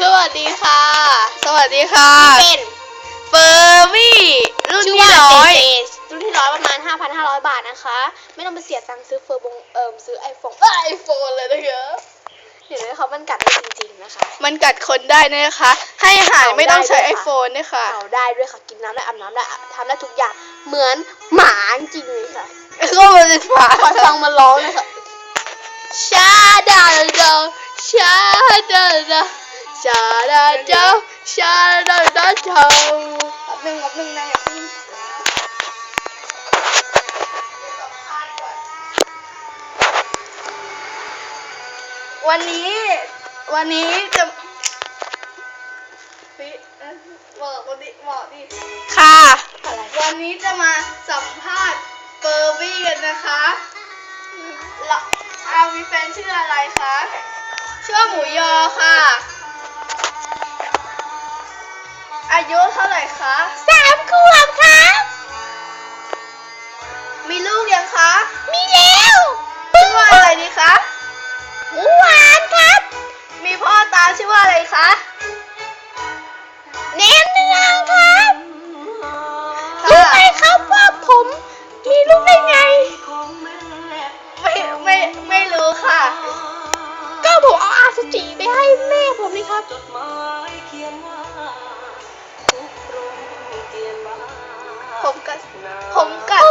สวัสดีค่ะ สวัสดีค่ะ เป็นเฟอร์วี่รุ่นชื่อที่ว่าร้อยเจเจรุ่นที่ร้อยประมาณ 5,500 บาทนะคะ ไม่ต้องไปเสียตังค์ซื้อเฟอร์บงเอิมซื้อไอโฟนไอโฟนเลยนะคะเห็นไหมเขามันกัดได้จริงๆนะคะมันกัดคนได้นะคะ ให้อาหารเอาไม่ต้องใช้ได้ไอด้วยค่ะโฟนด้วยค่ะเอาได้ด้วยค่ะกินน้ำได้อาบน้ำได้ทำได้ทุกอย่างเหมือนหมาจริงๆเลยค่ะก็มันเป็นฝาขอฟังมันร้องเลยค่ะชาดาดาชาดาดา ชาดาดาชาดาดาเท่าหนึ่งกับหนึ่งนะอย่าพิ่งวันนี้ วันนี้จะเฮ้ยเอ้ยบอกวันนี้บอกดิค่ะ วันนี้จะมาสัมภาษณ์เฟอร์บี้กันนะคะเอามีแฟนชื่ออะไรคะชื่อหมูยอค่ะ อายุเท่าไหร่คะสามขวบครับ มีลูกยังคะมีแล้วชื่อว่าอะไรดีคะหมูหวานครับ มีพ่อตาชื่อว่าอะไรคะแหนมเนืองครับค่ะรู้ไหมครับว่าผมมีลูกได้ไง ไม่ไม่ไม่รู้ค่ะ ก็ผมเอาอาสุจิไปให้แม่ผมนี่ครับ ผมกัด ผมกัด